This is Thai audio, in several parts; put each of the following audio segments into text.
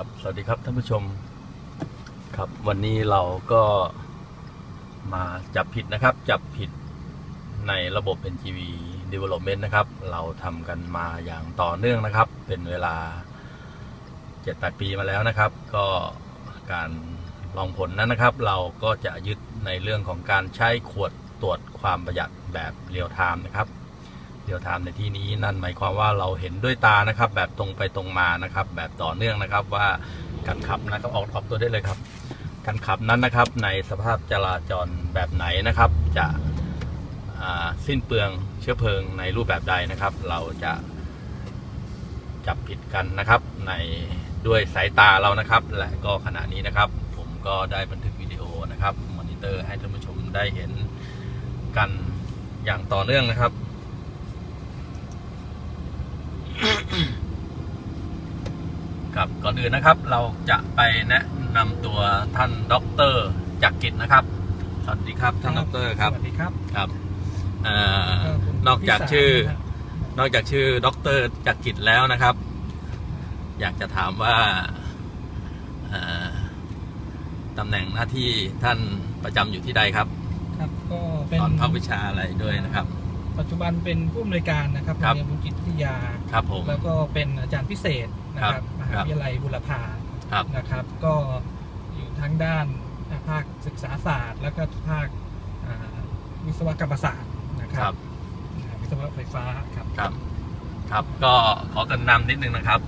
ครับสวัสดีครับท่านผู้ชมครับวันนี้เราก็มาจับผิดนะครับ จับผิดในระบบ NGV Development นะครับ เราทำกันมาอย่างต่อเนื่องนะครับ เป็นเวลา 7-8 ปีมาแล้วนะครับ ก็การลองผลนั้นนะครับ เราก็จะยึดในเรื่องของการใช้ขวดตรวจความประหยัดแบบเรียลไทม์นะครับ เรียลไทม์ในที่นี้นั่นหมายความว่าเราเห็นด้วยตานะครับ แบบตรงไปตรงมานะครับ แบบต่อเนื่องนะครับว่าการขับนะครับออกออกตัวได้เลยครับ การขับนั้นนะครับในสภาพจราจรแบบไหนนะครับ จะสิ้นเปลืองเชื้อเพลิงในรูปแบบใดนะครับ เราจะจับผิดกันนะครับ ในด้วยสายตาเรานะครับ และก็ขณะนี้นะครับ ผมก็ได้บันทึกวิดีโอนะครับมอนิเตอร์ให้ท่านผู้ชมได้เห็นกันอย่างต่อเนื่องนะครับ ครับก่อนอื่นนะครับ เราจะไปแนะนำตัวท่านดรจักริดนะครับ สวัสดีครับท่านดรครับสวัสดีครับครับเอ่อก็คุณนอกจากพิสารชื่อนะครับนอกจากชื่อดรจักริดแล้วนะครับ อยากจะถามว่าเอ่อตำแหน่งหน้าที่ท่านประจำอยู่ที่ใดครับ ครับก็เป็นสอนภาควิชาอะไรด้วยนะครับ ปัจจุบันเป็นผู้อำนวยการนะครับครับโรงเรียนบุญจิตวิทยา ครับผม แล้วก็เป็นอาจารย์พิเศษนะครับครับมหาวิทยาลัยบุรพาครับนะครับ ก็อยู่ทั้งด้านภาคศึกษาศาสตร์ แล้วก็ภาคอ่าวิศวกรรมศาสตร์นะคครัรับบอ่าวิศวะไฟฟ้าครับครับ ครับก็ขอกันนำนิดนึงนะครับ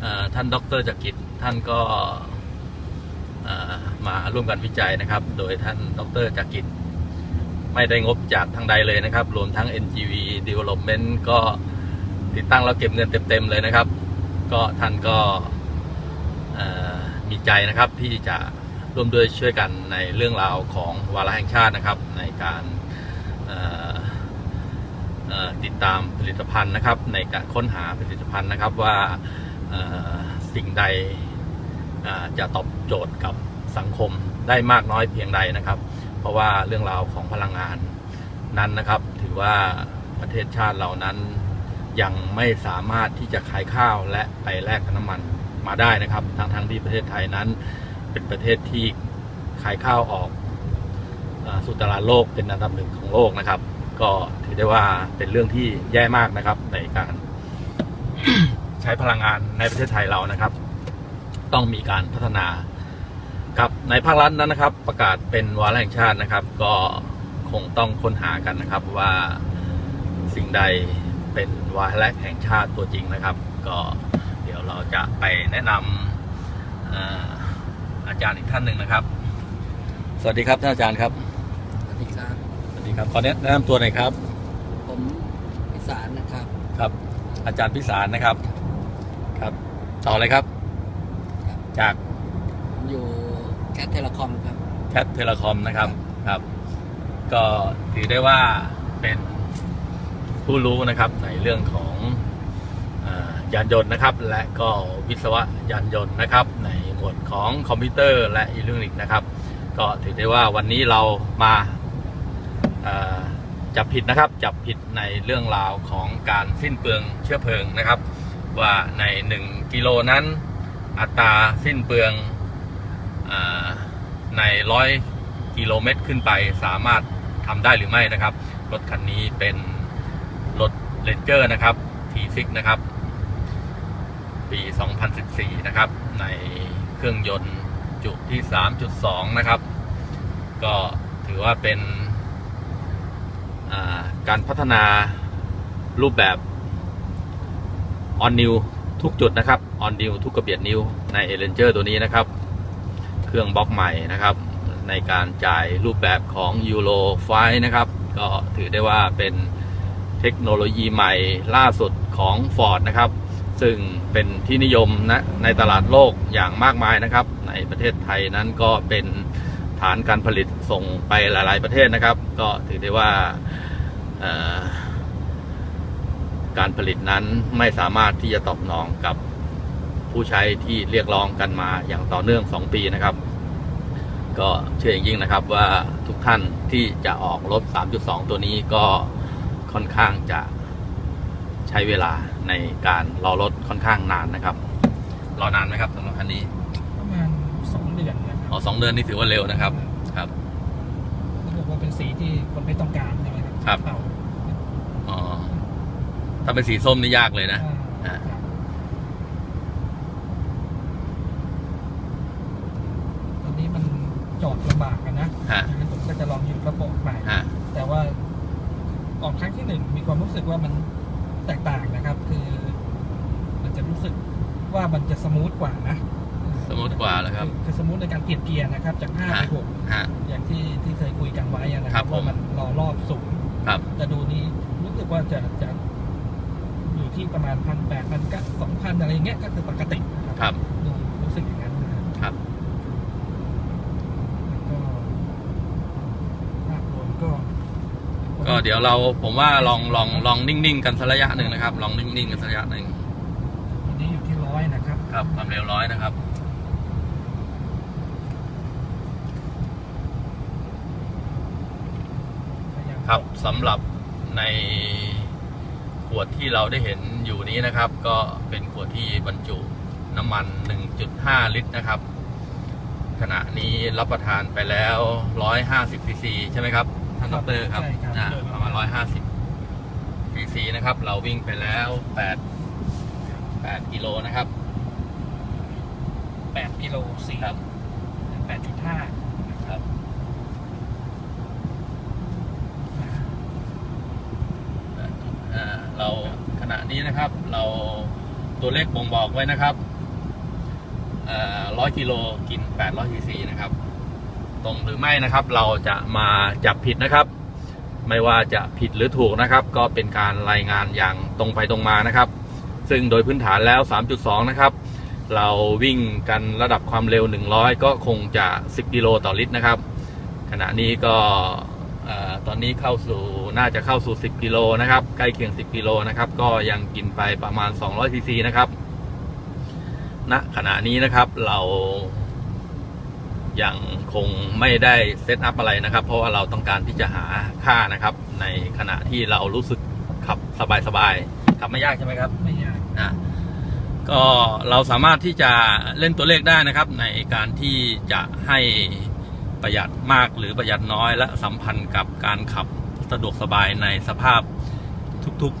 เอ่อท่านดรจักริดท่านก็เอ่อมาร่วมกันวิจัยนะครับ โดยท่านดรจักริด ไม่ได้งบจากทางใดเลยนะครับ รวมทั้ง NGV Development ก็ติดตั้งแล้วเก็บเงินเต็มๆเลยนะครับ ก็ท่านก็มีใจนะครับที่จะร่วมด้วยช่วยกันในเรื่องราวของวาระแห่งชาตินะครับ ในการติดตามผลิตภัณฑ์นะครับ ในการค้นหาผลิตภัณฑ์นะครับว่าสิ่งใดจะตอบโจทย์กับสังคมได้มากน้อยเพียงใดนะครับ เพราะว่าเรื่องราวของพลังงานนั้นนะครับ ถือว่าประเทศชาติเรานั้นยังไม่สามารถที่จะขายข้าวและไปแลกกับน้ำมันมาได้นะครับทั้งทั้งๆที่ประเทศไทยนั้น เป็นประเทศที่ขายข้าวออกสู่ตลาดโลกเป็นอันดับหนึ่งของโลกนะครับ ก็ถือได้ว่าเป็นเรื่องที่แย่มากนะครับในการใช้พลังงานในประเทศไทยเรานะครับ ต้องมีการพัฒนา ครับในภาครัฐนั้นนะครับ ประกาศเป็นวาระแห่งชาตินะครับ ก็คงต้องค้นหากันนะครับว่าสิ่งใดเป็นวาระแห่งชาติตัวจริงนะครับ ก็เดี๋ยวเราจะไปแนะนำเอ่ออาจารย์อีกท่านหนึ่งนะครับ สวัสดีครับท่านอาจารย์ครับสวัสดีครับสวัสดีครับขอแนะนำตัวหน่อยครับ ผมพิสารนะครับครับ อาจารย์พิสารนะครับ ครับ ต่อเลยครับครับจากผมอยู่ แคทเทเลคอมครับ แคทเทเลคอมนะครับครับ ก็ถือได้ว่าเป็นผู้รู้นะครับในเรื่องของอยานยนต์นะครับ และก็วิศวะยานยนต์นะครับ ในหมวดของคอมพิวเตอร์และอิเล็กทรอนิกส์นะครับ ก็ถือได้ว่าวันนี้เรามาจับผิดนะครับจับผิดในเรื่องราวของการสิ้นเปลืองเชื้อเพลิงนะครับ ว่าใน 1 กิโลนั้นอัตราสิ้นเปลือง ในร้อยกิโลเมตรขึ้นไปสามารถทำได้หรือไม่นะครับ รถคันนี้เป็นรถเลนเจอร์นะครับ T6 นะครับ ปี 2014 นะครับ ในเครื่องยนต์จุที่ 3.2 นะครับ ก็ถือว่าเป็นาการพัฒนารูปแบบออนนิวทุกจุดนะครับออนนิวทุกกระเบียดนิ้วในเอเลนเจอร์ตัวนี้นะครับ เครื่องบล็อกใหม่นะครับ ในการจ่ายรูปแบบของยูโรไฟนะครับ ก็ถือได้ว่าเป็นเทคโนโลยีใหม่ล่าสุดของ Ford นะครับ ซึ่งเป็นที่นิยมนะในตลาดโลกอย่างมากมายนะครับ ในประเทศไทยนั้นก็เป็นฐานการผลิตส่งไปหลาย ๆ ประเทศนะครับ ก็ถือได้ว่าการผลิตนั้นไม่สามารถที่จะตอบสนองกับ ผู้ใช้ที่เรียกร้องกันมาอย่างต่อเนื่อง 2 ปีนะครับ ก็เชื่ออย่างยิ่งนะครับว่าทุกท่านที่จะออกรถ 3.2 ตัวนี้ก็ค่อนข้างจะใช้เวลาในการรอรถค่อนข้างนานนะครับ รอนานไหมครับสำหรับคันนี้ประมาณสองเดือนนะคอ๋อรับสองเดือนนี่ถือว่าเร็วนะครับ ครับ เขาบอกว่าเป็นสีที่คนไม่ต้องการใช่ไหมครับครับเทาอ๋อถ้าเป็นสีส้มนี่ยากเลยนะ อ่าอ่า ครับตอนนี้มันจอดลำบากกันนะ ฮะ ดังนั้นผมก็จะลองหยุด ระบบใหม่ฮะแต่ว่าออกครั้งที่หนึ่งมีความรู้สึกว่ามันแตกต่างนะครับ คือ มันจะรู้สึกว่ามันจะสมูทกว่านะสมูทกว่าเหรอครับอคือสมูทในการเปลี่ยนเกียร์นะครับ จากห้าไปฮะหกฮะ อย่างที่ที่เคยคุยกันไว้อะนะคครัรับบผม ว่ามันรอรอบสูง ครับ แต่ดูนี้รู้สึกว่าจะจะอยู่ที่ประมาณพันแปดพันก็สองพันอะไรอย่างเงี้ยก็คือปกตินะครับดูรู้สึกอย่างนั้นนะครับ ครับ แล้วก็ภาพรวมก็ ก็ เดี๋ยวเราผมว่าลองลองลองนิ่งๆกันสักระยะหนึ่งนะครับ ลองนิ่งๆกันสักระยะหนึ่งวันนี้อยู่ที่ร้อยนะครับ ครับความเร็วร้อยนะครับครับสำหรับในขวดที่เราได้เห็นอยู่นี้นะครับ ก็เป็นขวดที่บรรจุน้ำมัน 1.5 ลิตรนะครับ ขณะนี้รับประทานไปแล้ว 150ซีซีใช่ไหมครับ ท่านดรครับใช่ครับ อ่าโดยปประระมามาณณ150ซีซีนะครับ เราวิ่งไปแล้ว8 8กิโลนะครับแปดกิโลสี่ครับแปดจุดห้าครับอ่าเราขณะนี้นะครับ เราตัวเลขบ่งบอกไว้นะครับร้อยกิโลกิน800ซีซีนะครับ ตรงหรือไม่นะครับ เราจะมาจับผิดนะครับ ไม่ว่าจะผิดหรือถูกนะครับ ก็เป็นการรายงานอย่างตรงไปตรงมานะครับ ซึ่งโดยพื้นฐานแล้ว 3.2 นะครับ เราวิ่งกันระดับความเร็ว 100 ก็คงจะ 10 กิโลต่อลิตรนะครับ ขณะนี้ก็ตอนนี้เข้าสู่น่าจะเข้าสู่ 10 กิโลนะครับใกล้เคียง 10 กิโลนะครับ ก็ยังกินไปประมาณ 200ซีซีนะครับณขณะนี้นะครับเรา ยังคงไม่ได้เซตอัพอะไรนะครับ เพราะว่าเราต้องการที่จะหาค่านะครับ ในขณะที่เรารู้สึกขับสบายๆขับไม่ยากใช่ไหมครับไม่ยากอะก็เราสามารถที่จะเล่นตัวเลขได้นะครับ ในการที่จะให้ประหยัดมากหรือประหยัดน้อย และสัมพันธ์กับการขับสะดวกสบายในสภาพทุก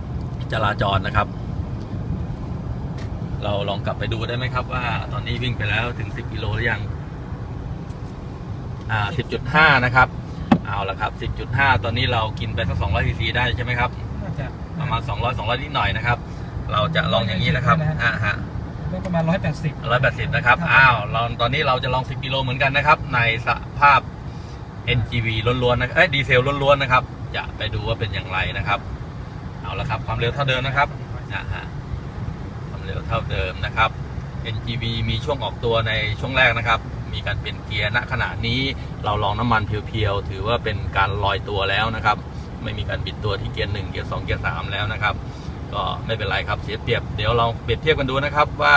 ๆจราจรนะครับ เราลองกลับไปดูได้ไหมครับว่าตอนนี้วิ่งไปแล้วถึง 10 กิโลหรือยัง อ่า10.5นะครับ เอาละครับ10.5ตอนนี้เรากินไปสัก200ซีซีได้ใช่ไหมครับ น่าจะประมาณ200 200นิดหน่อยนะครับ เราจะลองอย่างนี้นะครับอ่าฮะ ได้ประมาณร้อยแปดสิบ180นะครับ อ้าว เราตอนนี้เราจะลอง 10 กิโลเหมือนกันนะครับ ในสภาพ NGV ล้วนๆนะเอ้ยดีเซลล้วนๆนะครับ จะไปดูว่าเป็นอย่างไรนะครับ เอาละครับ ความเร็วเท่าเดิมนะครับอ่าฮะความเร็วเท่าเดิมนะครับ NGV มีช่วงออกตัวในช่วงแรกนะครับ มีการเปลี่ยนเกียร์ณขณะนี้เราลองน้ำมันเพียวๆถือว่าเป็นการลอยตัวแล้วนะครับ ไม่มีการบิดตัวที่เกียร์หนึ่งเกียร์สองเกียร์สามแล้วนะครับ ก็ไม่เป็นไรครับเสียเปรียบ เดี๋ยวเราเปรียบเทียบกันดูนะครับว่า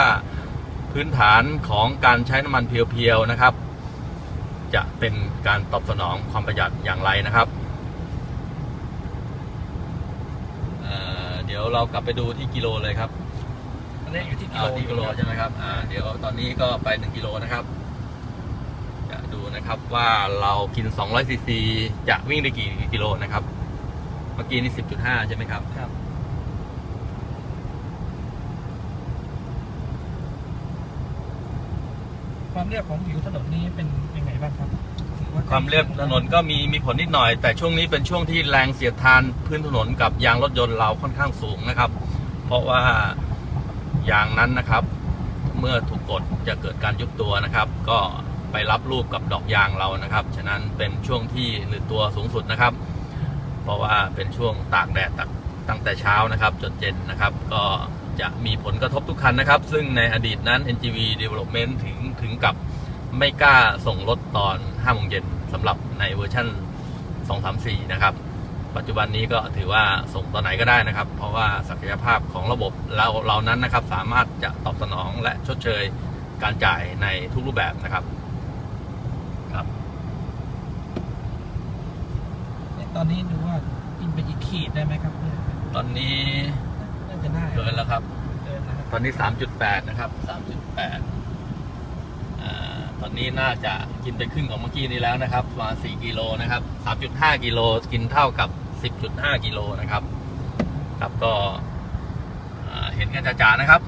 พื้นฐานของการใช้น้ำมันเพียวๆนะครับ จะเป็นการตอบสนองความประหยัดอย่างไรนะครับเอ่อเดี๋ยวเรากลับไปดูที่กิโลเลยครับอันนี้อยู่ที่กิเอาโลที่กิโลใช่ไหมครับ อ่า เดี๋ยวตอนนี้ก็ไปหนึ่งกิโลนะครับจะดู นะครับว่าเรากิน 200 ซีซีจะวิ่งได้กี่กิโลนะครับ เมื่อกี้นี่ 10.5 ใช่ไหมครับ ครับ ความเรียบของผิวถนนนี้เป็นยังไงบ้างครับถือความเรียบถนนก็มีมีผลนิดหน่อย แต่ช่วงนี้เป็นช่วงที่แรงเสียดทานพื้นถนนกับยางรถยนต์เราค่อนข้างสูงนะครับ เพราะว่ายางนั้นนะครับ เมื่อถูกกดจะเกิดการยุบตัวนะครับ ก็ ไปรับรูปกับดอกยางเรานะครับ ฉะนั้นเป็นช่วงที่หนืดตัวสูงสุดนะครับ เพราะว่าเป็นช่วงตากแดดตักตั้งแต่เช้านะครับจนเย็นนะครับ ก็จะมีผลกระทบทุกคันนะครับ ซึ่งในอดีตนั้น NGV Development ถึงถึงกับไม่กล้าส่งรถตอน5โมงเย็นสำหรับในเวอร์ชัน234 นะครับ ปัจจุบันนี้ก็ถือว่าส่งตอนไหนก็ได้นะครับ เพราะว่าศักยภาพของระบบเราเรานั้นนะครับ สามารถจะตอบสนองและชดเชยการจ่ายในทุกรูปแบบนะครับ ต อนนี้ดูว่ากินไปอีกขีดได้ไหมครับเนี่ยตอนนี้น่าจะได้เกินแล้วครับ เกินนะครับตอนนี้ 3.8 นะครับ 3.8อ่าตอนนี้น่าจะกินไปครึ่งของเมื่อกี้นี้แล้วนะครับประมาณ4กิโลนะครับ 3.5 กิโลกินเท่ากับ 10.5 กิโลนะครับ ครับก็อ่าเห็นกันจ่าๆนะครับ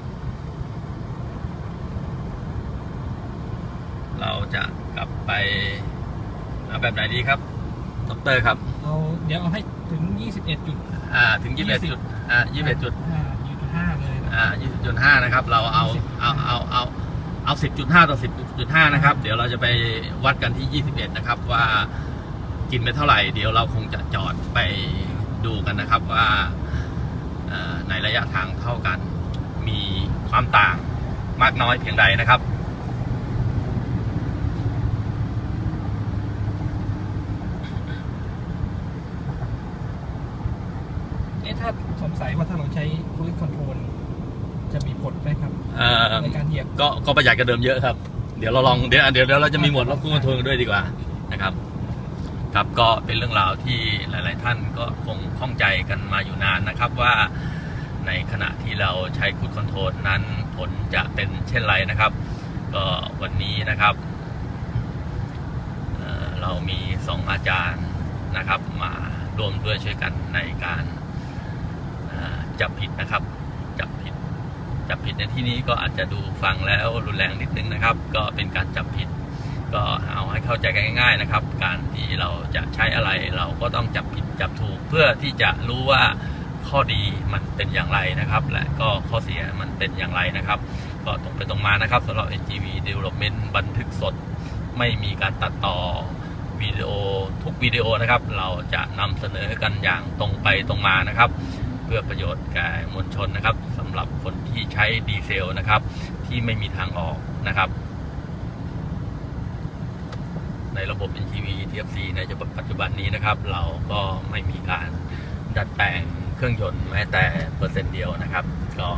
เราจะกลับไปเอาแบบไหนดีครับ ดอกเตอรครับเอาเดี๋ยวเอาให้ถึง 21จุดอ่าถึง21จุดอ่า21จุดอ่า25เลยนะ อ่า20.5นะครับ เราเอาเอาเอาเอาเอา10.5ต่อ10.5นะครับ เดี๋ยวเราจะไปวัดกันที่21นะครับว่ากินไปเท่าไหร่ เดี๋ยวเราคงจะจอดไปดูกันนะครับว่าเอ่อในระยะทางเท่ากัน มีความต่างมากน้อยเพียงใดนะครับ เอ๊ะถ้าสงสัยว่าถ้าเราใช้ cruise control จะมีผลไหมครับ เอ่อ ใน ก็ก็ประหยัดกันเดิมเยอะครับ เดี๋ยวเราลองเดี๋ยวเดี๋ยวเราจะมีหมวดล็อกคู่คอนโทรลด้วยดีกว่านะครับ ครับก็เป็นเรื่องราวที่หลาย ๆ ท่านก็คงข้องใจกันมาอยู่นานนะครับว่าในขณะที่เราใช้คูดคอนโทรลนั้นผลจะเป็นเช่นไรนะครับ ก็วันนี้นะครับเเรามีสองอาจารย์นะครับ มาร่วมด้วยช่วยกันในการจับผิดนะครับ จับผิด จับผิดในที่นี้ก็อาจจะดูฟังแล้วรุนแรงนิดนึงนะครับ ก็เป็นการจับผิด ก็เอาให้เข้าใจกันง่ายๆนะครับ การที่เราจะใช้อะไรเราก็ต้องจับผิดจับถูก เพื่อที่จะรู้ว่าข้อดีมันเป็นอย่างไรนะครับ และก็ข้อเสียมันเป็นอย่างไรนะครับ ก็ตรงไปตรงมานะครับสำหรับ NGV Development บันทึกสด ไม่มีการตัดต่อวิดีโอทุกวิดีโอนะครับ เราจะนำเสนอกันอย่างตรงไปตรงมานะครับ เพื่อประโยชน์แก่มวลชนนะครับสำหรับคนที่ใช้ดีเซลนะครับ ที่ไม่มีทางออกนะครับ ในระบบ NGV TFC ในปัจจุบันนี้นะครับ เราก็ไม่มีการดัดแปลงเครื่องยนต์แม้แต่เปอร์เซ็นต์เดียวนะครับ ก็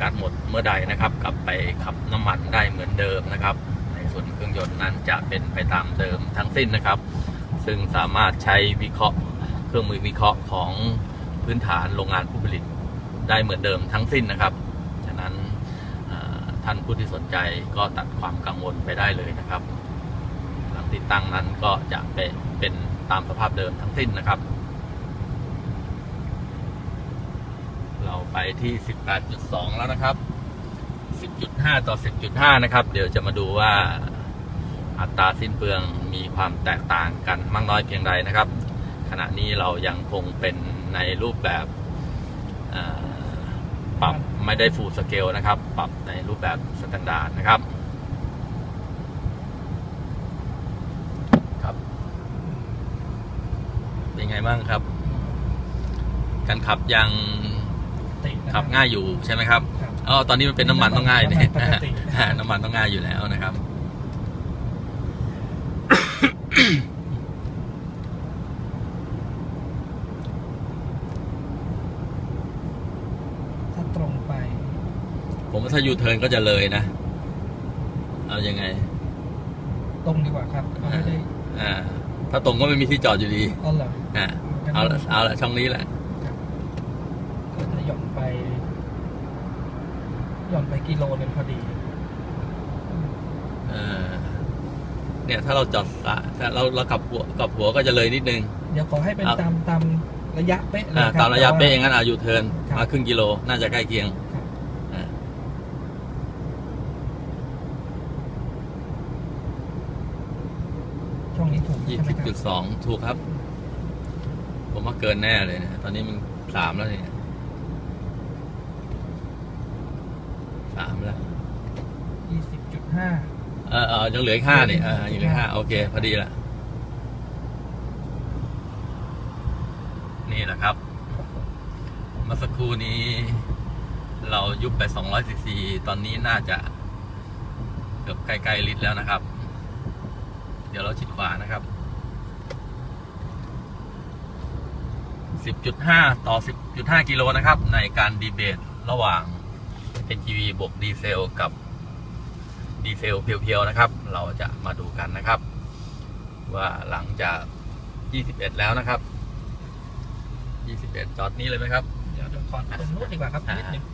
การหมดเมื่อใดนะครับ กลับไปขับน้ำมันได้เหมือนเดิมนะครับ ในส่วนเครื่องยนต์นั้นจะเป็นไปตามเดิมทั้งสิ้นนะครับ ซึ่งสามารถใช้วิเคราะห์ เครื่องมือวิเคราะห์ของพื้นฐานโรงงานผู้ผลิตได้เหมือนเดิมทั้งสิ้นนะครับ ฉะนั้นท่านผู้ที่สนใจก็ตัดความกังวลไปได้เลยนะครับ หลังติดตั้งนั้นก็จะเป็นเป็นตามสภาพเดิมทั้งสิ้นนะครับ เราไปที่ 18.2 แล้วนะครับ 10.5 ต่อ 10.5 นะครับ เดี๋ยวจะมาดูว่าอัตราสิ้นเปลืองมีความแตกต่างกันมากน้อยเพียงใดนะครับ ขณะนี้เรายังคงเป็นในรูปแบบเอ่อปรับไม่ได้ฟูลสเกลนะครับ ปรับในรูปแบบสแตนดาร์ดนะครับครับ เป็นไงบ้างครับ การขับยังติดนะคขัรับง่ายอยู่ใช่ไหมครับครับอ๋อตอนนี้มันเป็นน้ำมันต้องง่ายเนี่ยน้ำมันปกติน้ำมันต้องง่ายอยู่แล้วนะครับ ถ้าตรงไป ผมว่า ถ้ายูเทิร์นก็จะเลยนะ เอายังไง ตรงดีกว่าครับเอาไม่ได้อ่า ถ้าตรงก็ไม่มีที่จอดอยู่ดีอ๋อเหรออ่าเอาละเอาละช่องนี้แหละครับก็จะหย่อนไปหย่อนไปกิโลหนึ่งพอดีเออเนี่ย ถ้าเราจอดสะถ้าเราเรากลับหัวกลับหัวก็จะเลยนิดนึง เดี๋ยวขอให้เป็นครับตามตามระยะเป๊ะเลยอ่าคบตามระยะแต่ว่เป๊ะอย่างนั้นอายูเทิร์นครับมาครึ่งกิโล น่าจะใกล้เคียง ครับ อ่า ช่วงนี้ถูกยี่ใช่ไหมสิบครัจุดสองถูกครับ ผมว่าเกินแน่เลยนะตอนนี้มันสามแล้วเนี่ยสามแล้ว ยี่สิบจุดห้าเออเออยังเหลืออีกห้าเนี่ยเออยังเหลืออกห้าโอเค พอดีละนี่แหละครับเมื่อสักครู่นี้ เรายุบไป200ซีซีตอนนี้น่าจะ เกือบใกล้ๆลิตรแล้วนะครับเดี๋ยวเราชิดขวานะครับ 10.5 ต่อ 10.5 กิโลนะครับ ในการดีเบตระหว่าง NGV บวกดีเซลกับดีเซลเพียวๆนะครับ เราจะมาดูกันนะครับ ว่าหลังจาก 21 แล้วนะครับ 21 จอดนี้เลยไหมครับ เดี๋ยวขอตรงนู้นดีกว่าครับนิดหนึ่ง